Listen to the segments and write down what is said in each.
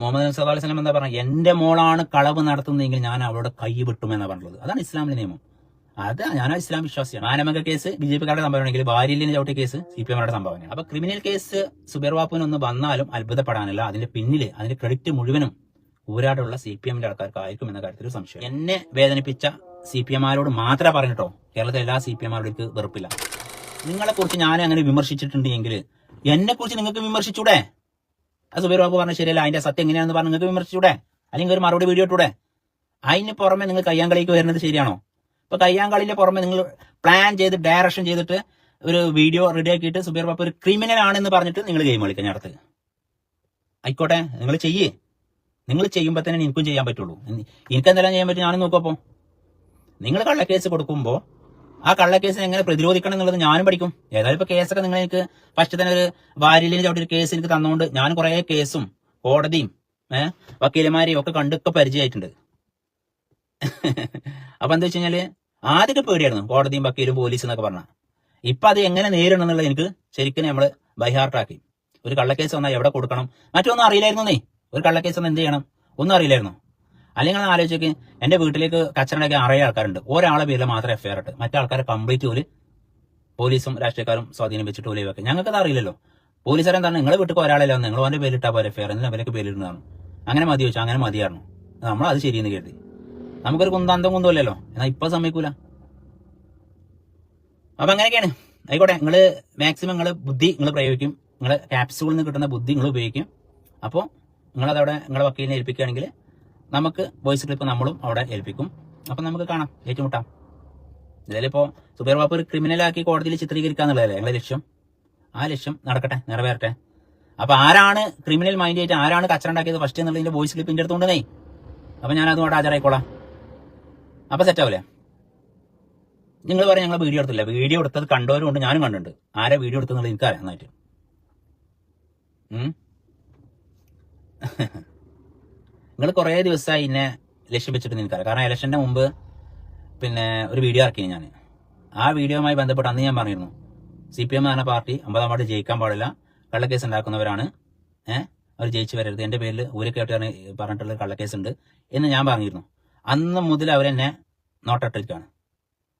മുഹമ്മദ് നബി അലൈഹി വസല്ലം എന്താ പറഞ്ഞത് എന്റെ മോളാണ് കളവ് നടത്തുന്നതെങ്കിൽ ഞാൻ അവളുടെ കൈ വിട്ടുമെന്നാ പറഞ്ഞത്. അതാണ് ഇസ്ലാമിലെ നിയമം. അത് ഞാൻ ഇസ്ലാം വിശ്വാസിയാണ്. ആനമംഗ കേസ് ബി ജെ പിക്കാരുടെ സംഭാവനയാണെങ്കിൽ ഭാര്യയിലിന് ചവിട്ടിയ കേസ് സി പി എമ്മുടെ സംഭാവനയാണ് അപ്പൊ ക്രിമിനൽ കേസ് സുബേർ ഒന്ന് വന്നാലും അത്ഭുതപ്പെടാനില്ല. അതിന്റെ പിന്നിൽ അതിന്റെ ക്രെഡിറ്റ് മുഴുവനും ഊരാടുള്ള സി പി എമ്മിന്റെ ആൾക്കാർക്കായിരിക്കും എന്ന കാര്യത്തിൽ സംശയം. എന്നെ വേദനിപ്പിച്ച സി പി എമാരോട് മാത്രമേ പറഞ്ഞിട്ടോ? കേരളത്തിലെ എല്ലാ സി പി എമാരോടേക്ക് വെറുപ്പില്ല. നിങ്ങളെ കുറിച്ച് ഞാൻ അങ്ങനെ വിമർശിച്ചിട്ടുണ്ടെങ്കിൽ എന്നെ കുറിച്ച് നിങ്ങൾക്ക് വിമർശിച്ചൂടെ? ബാബു പറഞ്ഞ ശരിയല്ല അതിന്റെ സത്യം എങ്ങനെയാണെന്ന് പറഞ്ഞ് നിങ്ങൾക്ക് വിമർശിച്ചൂടെ? അല്ലെങ്കിൽ ഒരു മറുപടി വീഡിയോ ഇട്ടൂടെ? അതിന് പുറമെ നിങ്ങൾ കയ്യാങ്കളിക്ക് വരുന്നത് ശരിയാണോ? ഇപ്പൊ കയ്യാങ്കളിന്റെ പുറമെ നിങ്ങൾ പ്ലാൻ ചെയ്ത് ഡയറക്ഷൻ ചെയ്തിട്ട് ഒരു വീഡിയോ റെഡി ആക്കിയിട്ട് സുബൈർ ബാപ്പ ഒരു ക്രിമിനൽ ആണെന്ന് പറഞ്ഞിട്ട് നിങ്ങൾ ഗെയിം കളിക്കാൻ അടുത്ത്. ആയിക്കോട്ടെ നിങ്ങൾ ചെയ്യേ. നിങ്ങൾ ചെയ്യുമ്പോൾ തന്നെ എനിക്കും ചെയ്യാൻ പറ്റുള്ളൂ. എനിക്ക് എന്തെല്ലാം ചെയ്യാൻ പറ്റും? ഞാനും നോക്കുമ്പോൾ നിങ്ങൾ കള്ളക്കേസ് കൊടുക്കുമ്പോൾ ആ കള്ളക്കേസിനെ എങ്ങനെ പ്രതിരോധിക്കണം എന്നുള്ളത് ഞാനും പഠിക്കും. ഏതായാലും ഇപ്പൊ കേസൊക്കെ നിങ്ങൾ എനിക്ക് ഫസ്റ്റ് തന്നെ ഒരു വാരിലിന് ചവിട്ടി ഒരു കേസ് എനിക്ക് തന്നുകൊണ്ട് ഞാൻ കുറെ കേസും കോടതിയും ഏഹ് വക്കീലന്മാരെയും ഒക്കെ കണ്ടൊക്കെ പരിചയമായിട്ടുണ്ട്. അപ്പൊ എന്താ വെച്ച് കഴിഞ്ഞാൽ ആദ്യമൊക്കെ പേടിയായിരുന്നു കോടതിയും വക്കീലും പോലീസും എന്നൊക്കെ പറഞ്ഞ. ഇപ്പൊ അത് എങ്ങനെ നേരിടണം എന്നുള്ളത് എനിക്ക് ശരിക്കും നമ്മൾ ബൈഹാർട്ടാക്കി. ഒരു കള്ളക്കേസ് വന്നാൽ എവിടെ കൊടുക്കണം? മറ്റൊന്നും അറിയില്ലായിരുന്നു നീ ഒരു കള്ളക്കേസ് വന്നാൽ എന്ത് ചെയ്യണം? ഒന്നും അറിയില്ലായിരുന്നു. അല്ലെങ്കിൽ ആലോചിക്ക് എന്റെ വീട്ടിലേക്ക് കച്ചറണ്ടാക്കി അറിയ ആൾക്കാരുണ്ട്. ഒരാളെ പേരിൽ മാത്രമേ എഫ്ഐആർ ഇട്ട് മറ്റേ ആൾക്കാരെ കംപ്ലീറ്റ് ഒരു പോലീസും രാഷ്ട്രീയക്കാരും സ്വാധീനം വെച്ചിട്ട് ഒലി വെക്കാം. ഞങ്ങൾക്ക് അത് അറിയില്ലല്ലോ. പോലീസുകാരൻ എന്താണ് നിങ്ങളെ വീട്ടിൽ ഒരാളല്ല നിങ്ങൾ അവന്റെ പേരിട്ടാ പോലെ എഫ്ഐആർ എന്നാൽ അവരൊക്കെ പേരിടുന്നതാണ്. അങ്ങനെ മതി വെച്ചു അങ്ങനെ മതിയായിരുന്നു. നമ്മൾ അത് ശരിയെന്ന് കരുതി. നമുക്കൊരു കുന്താന്തം കുന്തമില്ലല്ലോ എന്നാൽ ഇപ്പൊ സമ്മതിക്കൂല. അപ്പൊ അങ്ങനെയൊക്കെയാണ്. ആയിക്കോട്ടെ നിങ്ങൾ മാക്സിമം നിങ്ങൾ ബുദ്ധി നിങ്ങൾ പ്രയോഗിക്കും. നിങ്ങൾ ക്യാപ്സൂളിൽ നിന്ന് കിട്ടുന്ന ബുദ്ധി നിങ്ങൾ ഉപയോഗിക്കും. അപ്പോൾ നിങ്ങളതവിടെ നിങ്ങളുടെ വക്കീലിനെ ഏൽപ്പിക്കുകയാണെങ്കിൽ നമുക്ക് വോയിസ് ക്ലിപ്പ് നമ്മളും അവിടെ ഏൽപ്പിക്കും. അപ്പം നമുക്ക് കാണാം. ഏറ്റുമുട്ടാം. ഇതിലിപ്പോൾ സുബൈർ ബാബു ക്രിമിനലാക്കി കോടതിയിൽ ചിത്രീകരിക്കുക എന്നുള്ളതല്ലേ ഞങ്ങളുടെ ലക്ഷ്യം? ആ ലക്ഷ്യം നടക്കട്ടെ നിറവേറട്ടെ. അപ്പോൾ ആരാണ് ക്രിമിനൽ മൈൻഡ് ആയിട്ട് ആരാണ് കച്ചറ ഉണ്ടാക്കിയത് ഫസ്റ്റ് എന്നുള്ളതിന്റെ വോയിസ് ക്ലിപ്പ് എന്റെ അടുത്തുകൊണ്ടേ അപ്പം ഞാൻ അതുകൊണ്ട് ഹാജരായിക്കോളാം. അപ്പം സെറ്റാവില്ലേ നിങ്ങൾ പറയാം ഞങ്ങൾ വീഡിയോ എടുത്തില്ല. വീഡിയോ എടുത്തത് കണ്ടവരും ഉണ്ട് ഞാനും കണ്ടിട്ടുണ്ട്. ആരാ വീഡിയോ എടുത്തെന്നുള്ളത് എനിക്കറിയാം നന്നായിട്ട്. നിങ്ങൾ കുറേ ദിവസമായി എന്നെ ലക്ഷ്യം വെച്ചിട്ട് നിൽക്കാറ്. കാരണം ഇലക്ഷന്റെ മുമ്പ് പിന്നെ ഒരു വീഡിയോ ഇറക്കി ഞാൻ ആ വീഡിയോയുമായി ബന്ധപ്പെട്ട് അന്ന് ഞാൻ പറഞ്ഞിരുന്നു. സി പി എം എന്ന പാർട്ടി അമ്പതാം വാർഡ് ജയിക്കാൻ പാടില്ല. കള്ളക്കേസ് ഉണ്ടാക്കുന്നവരാണ്. ഏഹ് അവർ ജയിച്ചു വരരുത്. എന്റെ പേരിൽ ഊരക്കേട്ട് പറഞ്ഞിട്ടുള്ള കള്ളക്കേസ് ഉണ്ട് എന്ന് ഞാൻ പറഞ്ഞിരുന്നു. അന്ന് മുതൽ അവരെന്നെ നോട്ടിട്ടിരിക്കുകയാണ്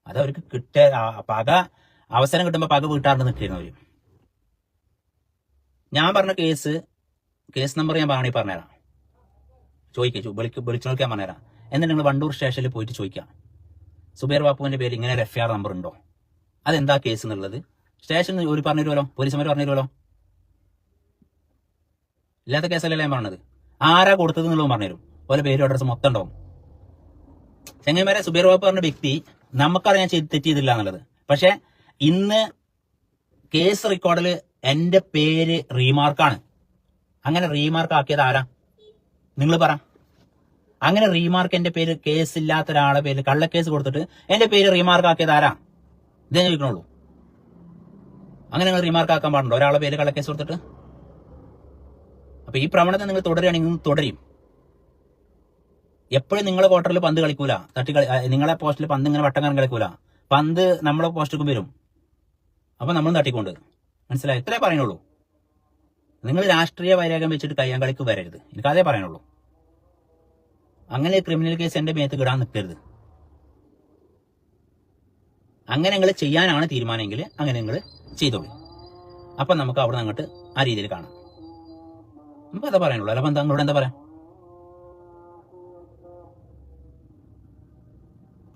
അത് അവർക്ക് കിട്ടിയ പക അവസരം കിട്ടുമ്പോൾ പക വീട്ടാണ്ട് നിൽക്കുന്നു ഞാൻ പറഞ്ഞ കേസ് കേസ് നമ്പർ ഞാൻ പറഞ്ഞു പറഞ്ഞുതരാം ചോദിക്കുക വിളിക്ക് വിളിച്ചു നോക്കിയാൽ പറഞ്ഞുതരാം. എന്നിട്ട് നിങ്ങൾ വണ്ടൂർ സ്റ്റേഷനിൽ പോയിട്ട് ചോദിക്കാം. സുബേർ ബാപ്പുവിന്റെ പേര് ഇങ്ങനെ ഒരു എഫ് ആർ നമ്പർ ഉണ്ടോ? അതെന്താ കേസ് എന്നുള്ളത്? സ്റ്റേഷനിൽ ഒരു പറഞ്ഞു തരുമല്ലോ? പോലീസുമാർ പറഞ്ഞു തരുമല്ലോ? ഇല്ലാത്ത കേസല്ലല്ലേ ഞാൻ പറഞ്ഞത്. ആരാ കൊടുത്തത് എന്നുള്ളത് പറഞ്ഞുതരും ഓരോ പേരും അഡ്രസ് മൊത്തം ഉണ്ടാവും. ചെങ്ങന്മാരെ സുബേർ ബാബു പറഞ്ഞ വ്യക്തി നമുക്കറിയാൻ ചെയ്ത് തെറ്റ് ചെയ്തില്ല എന്നുള്ളത്. പക്ഷെ ഇന്ന് കേസ് റെക്കോർഡിൽ എന്റെ പേര് റീമാർക്കാണ് അങ്ങനെ റീമാർക്ക് ആക്കിയത് ആരാ? നിങ്ങൾ പറ. അങ്ങനെ റീമാർക്ക് എന്റെ പേര് കേസ് ഇല്ലാത്ത ഒരാളെ പേര് കള്ളക്കേസ് കൊടുത്തിട്ട് എന്റെ പേര് റീമാർക്ക് ആക്കിയത് ആരാ? ഇതേ ചോദിക്കണുള്ളൂ. അങ്ങനെ നിങ്ങൾ റീമാർക്ക് ആക്കാൻ പാടുണ്ടോ? ഒരാളെ പേര് കള്ളക്കേസ് കൊടുത്തിട്ട്? അപ്പൊ ഈ പ്രവണത നിങ്ങൾ തുടരുകയാണെങ്കിൽ തുടരും. എപ്പോഴും നിങ്ങളെ ക്വാർട്ടറിൽ പന്ത് കളിക്കൂല. തട്ടി കളി നിങ്ങളെ പോസ്റ്റിൽ പന്ത് ഇങ്ങനെ വട്ടം കളിക്കൂല. പന്ത് നമ്മളെ പോസ്റ്റിലേക്കും വരും. അപ്പൊ നമ്മൾ തട്ടിക്കൊണ്ട്. മനസ്സിലായി? ഇത്രേ പറയുന്നുള്ളൂ. നിങ്ങൾ രാഷ്ട്രീയ വൈരാഗ്യം വെച്ചിട്ട് കയ്യാങ്കളിക്ക് വരരുത്. എനിക്ക് അതേ പറയാനുള്ളൂ. അങ്ങനെ ക്രിമിനൽ കേസ് എന്റെ മേത്ത് കിടാൻ നിൽക്കരുത്. അങ്ങനെ നിങ്ങൾ ചെയ്യാനാണ് തീരുമാനമെങ്കിൽ അങ്ങനെ നിങ്ങൾ ചെയ്തോളൂ. അപ്പൊ നമുക്ക് അവിടെ അങ്ങോട്ട് ആ രീതിയിൽ കാണാം. നമുക്ക് അതാ പറയാനുള്ളൂ. അല്ല എന്താ നിങ്ങളോട് എന്താ പറയാ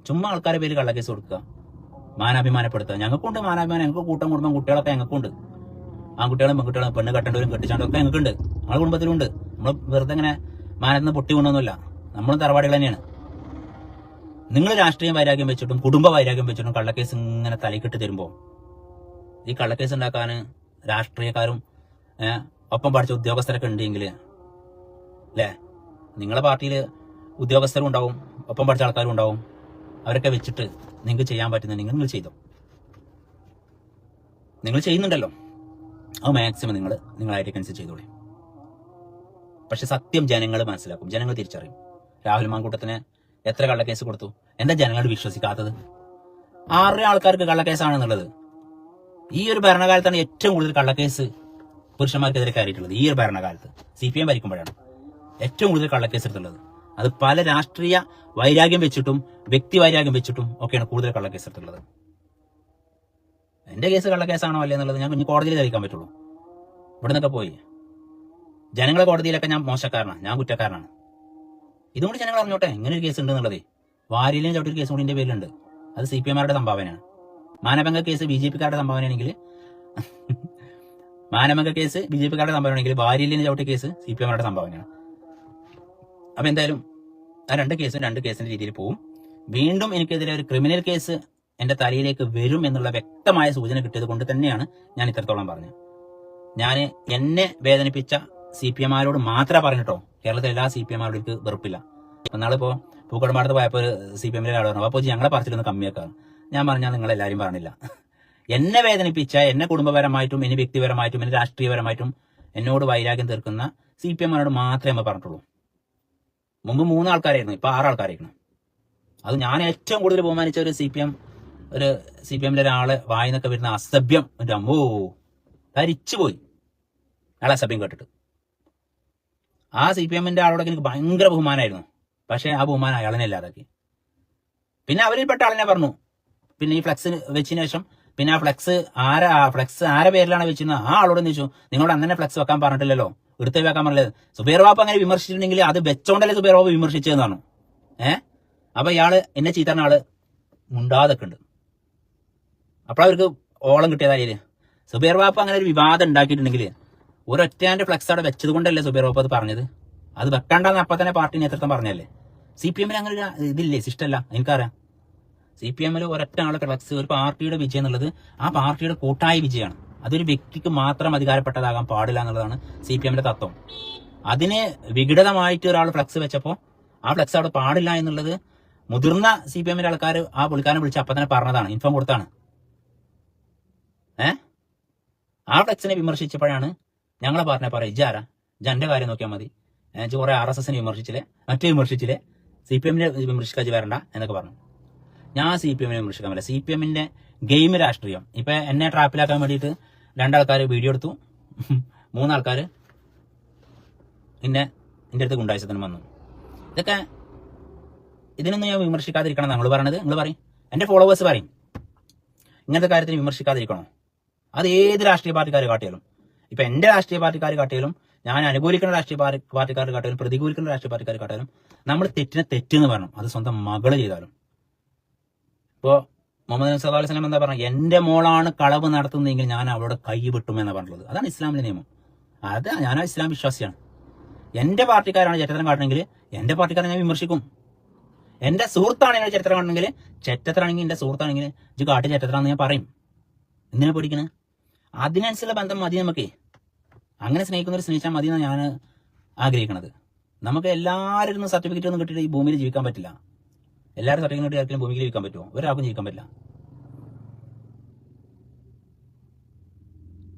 ചുമ്മാ ആൾക്കാരെ പേര് കള്ളക്കേസ് കൊടുക്കുക. മാനാഭിമാനപ്പെടുത്തുക. ഞങ്ങൾക്കുണ്ട് മാനാഭിമാനം. ഞങ്ങൾക്ക് കൂട്ടം കുടുംബം കുട്ടികളൊക്കെ ഞങ്ങൾക്കുണ്ട്. ആൺകുട്ടികളും പെൺകുട്ടികളും പെണ്ണ് കെട്ടേണ്ടവരും കെട്ടിച്ചാണ്ടും ഒക്കെ ഞങ്ങൾക്കുണ്ട്. നമ്മളെ കുടുംബത്തിലുണ്ട് നമ്മൾ വെറുതെ ഇങ്ങനെ മാനത്തിന് പൊട്ടി കൊണ്ടൊന്നുമില്ല നമ്മളും തറവാടികൾ തന്നെയാണ്. നിങ്ങൾ രാഷ്ട്രീയ വൈരാഗ്യം വെച്ചിട്ടും കുടുംബ വൈരാഗ്യം വെച്ചിട്ടും കള്ളക്കേസ് ഇങ്ങനെ തലക്കിട്ട് തരുമ്പോൾ ഈ കള്ളക്കേസ് ഉണ്ടാക്കാൻ രാഷ്ട്രീയക്കാരും ഒപ്പം പഠിച്ച ഉദ്യോഗസ്ഥരൊക്കെ ഉണ്ടെങ്കിൽ അല്ലേ? നിങ്ങളെ പാർട്ടിയിൽ ഉദ്യോഗസ്ഥരും ഉണ്ടാവും ഒപ്പം പഠിച്ച ആൾക്കാരും ഉണ്ടാവും. അവരൊക്കെ വെച്ചിട്ട് നിങ്ങൾക്ക് ചെയ്യാൻ പറ്റുന്നുണ്ടെങ്കിൽ നിങ്ങൾ ചെയ്തോ? നിങ്ങൾ ചെയ്യുന്നുണ്ടല്ലോ. അത് മാക്സിമം നിങ്ങൾ നിങ്ങളായിരിക്കനുസരിച്ച് ചെയ്തോളി. പക്ഷെ സത്യം ജനങ്ങൾ മനസ്സിലാക്കും. ജനങ്ങൾ തിരിച്ചറിയും. രാഹുൽ മാങ്കൂട്ടത്തിന് എത്ര കള്ളക്കേസ് കൊടുത്തു? എന്താ ജനങ്ങൾ വിശ്വസിക്കാത്തത്? ആറ് ആൾക്കാർക്ക് കള്ളക്കേസാണെന്നുള്ളത്. ഈ ഒരു ഭരണകാലത്താണ് ഏറ്റവും കൂടുതൽ കള്ളക്കേസ് പുരുഷന്മാർക്കെതിരെ കയറിയിട്ടുള്ളത്. ഈ ഒരു ഭരണകാലത്ത്. സി പി എം ഭരിക്കുമ്പോഴാണ് ഏറ്റവും കൂടുതൽ കള്ളക്കേസ് എടുത്തുള്ളത് അത് പല രാഷ്ട്രീയ വൈരാഗ്യം വെച്ചിട്ടും വ്യക്തി വൈരാഗ്യം വെച്ചിട്ടും ഒക്കെയാണ് കൂടുതൽ കള്ളക്കേസ് എടുത്തുള്ളത് എന്റെ കേസ് കള്ളക്കേസാണോ അല്ലേ എന്നുള്ളത് ഞാൻ കുഞ്ഞ് കോടതിയിൽ തെളിയിക്കാൻ പറ്റുള്ളൂ. ഇവിടെ നിന്നൊക്കെ പോയി. ജനങ്ങളെ കോടതിയിലൊക്കെ ഞാൻ മോശക്കാരനാണ് ഞാൻ കുറ്റക്കാരനാണ്. ഇതുകൊണ്ട് ജനങ്ങൾ അറിഞ്ഞോട്ടെ ഇങ്ങനെ ഒരു കേസ് ഉണ്ട് എന്നുള്ളത്. വാരിയിലും ചവിട്ടൊരു കേസ് കൂടി എന്റെ പേരിലുണ്ട്. അത് സി പി എമാരുടെ സംഭാവനയാണ്. മാനഭംഗ കേസ് ബി ജെ പിക്കാരുടെ സംഭാവനയാണെങ്കിൽ മാനഭംഗ കേസ് ബി ജെ പിക്കാരുടെ സംഭാവനയാണെങ്കിൽ വാരിയിലിന് ചവിട്ടിയ കേസ് സി പി എമാരുടെ സംഭാവനയാണ്. അപ്പൊ എന്തായാലും ആ രണ്ട് കേസും രണ്ട് കേസിന്റെ രീതിയിൽ പോവും. വീണ്ടും എനിക്കെതിരെ ഒരു ക്രിമിനൽ കേസ് എന്റെ തലയിലേക്ക് വരും എന്നുള്ള വ്യക്തമായ സൂചന കിട്ടിയത് കൊണ്ട് തന്നെയാണ് ഞാൻ ഇത്രത്തോളം പറഞ്ഞത്. ഞാൻ എന്നെ വേദനിപ്പിച്ച സി പി എമാരോട് മാത്രമേ പറഞ്ഞിട്ടോ? കേരളത്തിലെ എല്ലാ സി പി എമാരോടും എനിക്ക് വെറുപ്പില്ല. എന്നാളിപ്പോ പൂക്കടമ്പാടത്ത് പോയപ്പോൾ സി പി എമ്മിലെ ആൾ പറഞ്ഞു അപ്പോൾ ഞങ്ങളെ പറച്ചിലൊന്ന് കമ്മിയാക്കാം. ഞാൻ പറഞ്ഞാൽ നിങ്ങൾ എല്ലാവരും പറഞ്ഞില്ല. എന്നെ വേദനിപ്പിച്ച എന്നെ കുടുംബപരമായിട്ടും എന്നെ വ്യക്തിപരമായിട്ടും എന്നെ രാഷ്ട്രീയപരമായിട്ടും എന്നോട് വൈരാഗ്യം തീർക്കുന്ന സി പി എമ്മാരോട് മാത്രമേ നമ്മൾ പറഞ്ഞിട്ടുള്ളൂ. മുമ്പ് മൂന്ന് ആൾക്കാരായിരുന്നു ഇപ്പൊ ആറ് ആൾക്കാരായിരുന്നു അത് ഞാൻ ഏറ്റവും കൂടുതൽ ബഹുമാനിച്ച ഒരു സി പി എം ഒരു സി പി എമ്മിലെ ഒരാൾ വായിന്നൊക്കെ വരുന്ന അസഭ്യം. ഒരു അമ്മോ ധരിച്ചു പോയി ആളെ അസഭ്യം കേട്ടിട്ട്. ആ സി പി എമ്മിന്റെ ആളോടൊക്കെ എനിക്ക് ഭയങ്കര ബഹുമാനമായിരുന്നു പക്ഷെ ആ ബഹുമാനം അയാളനെ ഇല്ലാതാക്കി. പിന്നെ അവരിൽ പെട്ട ആളിനെ പറഞ്ഞു. പിന്നെ ഈ ഫ്ലക്സ് വെച്ചതിന് ശേഷം പിന്നെ ആ ഫ്ലക്സ് ആരാ ഫ്ലെക്സ് ആരെ പേരിലാണ് വെച്ചിരുന്നത്? ആ ആളോട് ചോദിച്ചു? നിങ്ങളോട് അന്നെ ഫ്ലക്സ് വെക്കാൻ പറഞ്ഞിട്ടില്ലല്ലോ. എടുത്ത് വെക്കാൻ പറഞ്ഞില്ല? സുബേർ ബാബു അങ്ങനെ വിമർശിച്ചിട്ടുണ്ടെങ്കിൽ അത് വെച്ചോണ്ടല്ലേ സുബേർ ബാബു വിമർശിച്ചതെന്നാണ്? ഏഹ് അപ്പൊ ഇയാൾ എന്നെ ചീത്തറിന ആൾ മുണ്ടാതൊക്കെ ഉണ്ട്. അപ്പോഴവർക്ക് ഓളം കിട്ടിയതായി സുബൈർ ബാപ്പ അങ്ങനെ ഒരു വിവാദം ഉണ്ടാക്കിയിട്ടുണ്ടെങ്കിൽ ഒരൊറ്റാന്റെ ഫ്ലക്സ് അവിടെ വെച്ചത് കൊണ്ടല്ലേ സുബൈർ ബാപ്പ അത് പറഞ്ഞത്? അത് വെക്കണ്ടെന്ന് അപ്പൊ തന്നെ പാർട്ടി നേതൃത്വം പറഞ്ഞല്ലേ സി പി എമ്മിൽ അങ്ങനെ ഒരു ഇതില്ലേ സിസ്റ്റല്ല എനിക്കറിയാം. സി പി എമ്മിൽ ഒരൊറ്റ ആളെ ഫ്ലക്സ് ഒരു പാർട്ടിയുടെ വിജയം എന്നുള്ളത് ആ പാർട്ടിയുടെ കൂട്ടായ വിജയമാണ്. അതൊരു വ്യക്തിക്ക് മാത്രം അധികാരപ്പെട്ടതാകാൻ പാടില്ല എന്നുള്ളതാണ് സി പി എമ്മിന്റെ തത്വം. അതിന് വിഘടിതമായിട്ട് ഒരാൾ ഫ്ലക്സ് വെച്ചപ്പോൾ ആ ഫ്ലക്സ് അവിടെ പാടില്ല എന്നുള്ളത് മുതിർന്ന സി പി എമ്മിന്റെ ആൾക്കാർ ആ പുള്ളിക്കാരനെ വിളിച്ച് അപ്പൊ തന്നെ പറഞ്ഞതാണ് ഇൻഫോം കൊടുത്താണ്. ഏ? ആ ഫ്ലെക്സിനെ വിമർശിച്ചപ്പോഴാണ് ഞങ്ങളെ പാർട്ടിനെ പറ ഇജാരാ എന്റെ കാര്യം നോക്കിയാൽ മതി. ഞാൻ കുറെ ആർ എസ് എസിനെ വിമർശിച്ചില്ലേ? മറ്റേ വിമർശിച്ചില്ലേ? സി പി എമ്മിനെ വിമർശിക്കാതെ വരണ്ട എന്നൊക്കെ പറഞ്ഞു. ഞാൻ സി പി എമ്മിനെ വിമർശിക്കാൻ പറ്റില്ല സി പി എമ്മിന്റെ ഗെയിം രാഷ്ട്രീയം. ഇപ്പൊ എന്നെ ട്രാപ്പിലാക്കാൻ വേണ്ടിയിട്ട് രണ്ടാൾക്കാർ വീഡിയോ എടുത്തു. മൂന്നാൾക്കാർ പിന്നെ എന്റെ അടുത്ത് ഗുണ്ടായുസത്തിന് വന്നു. ഇതൊക്കെ ഇതിനൊന്നും ഞാൻ വിമർശിക്കാതിരിക്കണം നമ്മൾ പറയണത്? നിങ്ങൾ പറയും. എന്റെ ഫോളോവേഴ്സ് പറയും. ഇങ്ങനത്തെ കാര്യത്തിന് വിമർശിക്കാതിരിക്കണോ? അത് ഏത് രാഷ്ട്രീയ പാർട്ടിക്കാർ കാട്ടിയാലും. ഇപ്പൊ എന്റെ രാഷ്ട്രീയ പാർട്ടിക്കാർ കാട്ടിയാലും ഞാൻ അനുകൂലിക്കുന്ന രാഷ്ട്രീയ പാർട്ടി പാർട്ടിക്കാർ കാട്ടിയാലും പ്രതികൂലിക്കുന്ന രാഷ്ട്രീയ പാർട്ടിക്കാർ കാട്ടിയാലും നമ്മൾ തെറ്റിനെ തെറ്റെന്ന് പറഞ്ഞു അത് സ്വന്തം മകൾ ചെയ്താലും. ഇപ്പോ മുഹമ്മദ് നബി സ്വലം എന്താ പറഞ്ഞത് എന്റെ മോളാണ് കളവ് നടത്തുന്നതെങ്കിൽ ഞാൻ അവളുടെ കൈ വിട്ടുമെന്ന് പറഞ്ഞുള്ളത് അതാണ് ഇസ്ലാമിലെ നിയമം. അത് ഞാൻ ഇസ്ലാം വിശ്വാസിയാണ്. എന്റെ പാർട്ടിക്കാരാണ് ചരിത്രം കാട്ടണമെങ്കിൽ എന്റെ പാർട്ടിക്കാരെ ഞാൻ വിമർശിക്കും. എന്റെ സുഹൃത്താണ് എന്നെ ചരിത്രം കാണണമെങ്കിൽ ചെറ്റത്രാണെങ്കിൽ എന്റെ സുഹൃത്താണെങ്കിൽ ഇത് കാട്ടി ചെറ്റത്രാന്ന് ഞാൻ പറയും. എന്തിനാ പഠിക്കണേ അതിനനുസരിച്ചുള്ള ബന്ധം മതി നമുക്ക്. അങ്ങനെ സ്നേഹിക്കുന്നവർ സ്നേഹിച്ചാൽ മതി എന്നാണ് ഞാൻ ആഗ്രഹിക്കുന്നത്. നമുക്ക് എല്ലാവരും സർട്ടിഫിക്കറ്റ് ഒന്നും കിട്ടിയിട്ട് ഈ ഭൂമിയിൽ ജീവിക്കാൻ പറ്റില്ല. എല്ലാവരും സർട്ടിഫിക്കറ്റ് കിട്ടി ആർക്കും ഭൂമിയിൽ ജീവിക്കാൻ പറ്റുമോ? ഒരാൾക്കും ജീവിക്കാൻ പറ്റില്ല.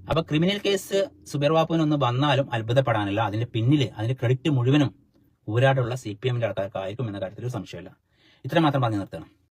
അപ്പൊ ക്രിമിനൽ കേസ് സുബൈർ ബാപ്പുവിനൊന്ന് വന്നാലും അത്ഭുതപ്പെടാനില്ല. അതിന്റെ പിന്നിൽ അതിന്റെ ക്രെഡിറ്റ് മുഴുവനും ഊരാടുള്ള സി പി എമ്മിന്റെ ആൾക്കാർക്കായിരിക്കും എന്ന കാര്യത്തിൽ ഒരു സംശയമില്ല. ഇത്ര മാത്രം പറഞ്ഞു നിർത്തണം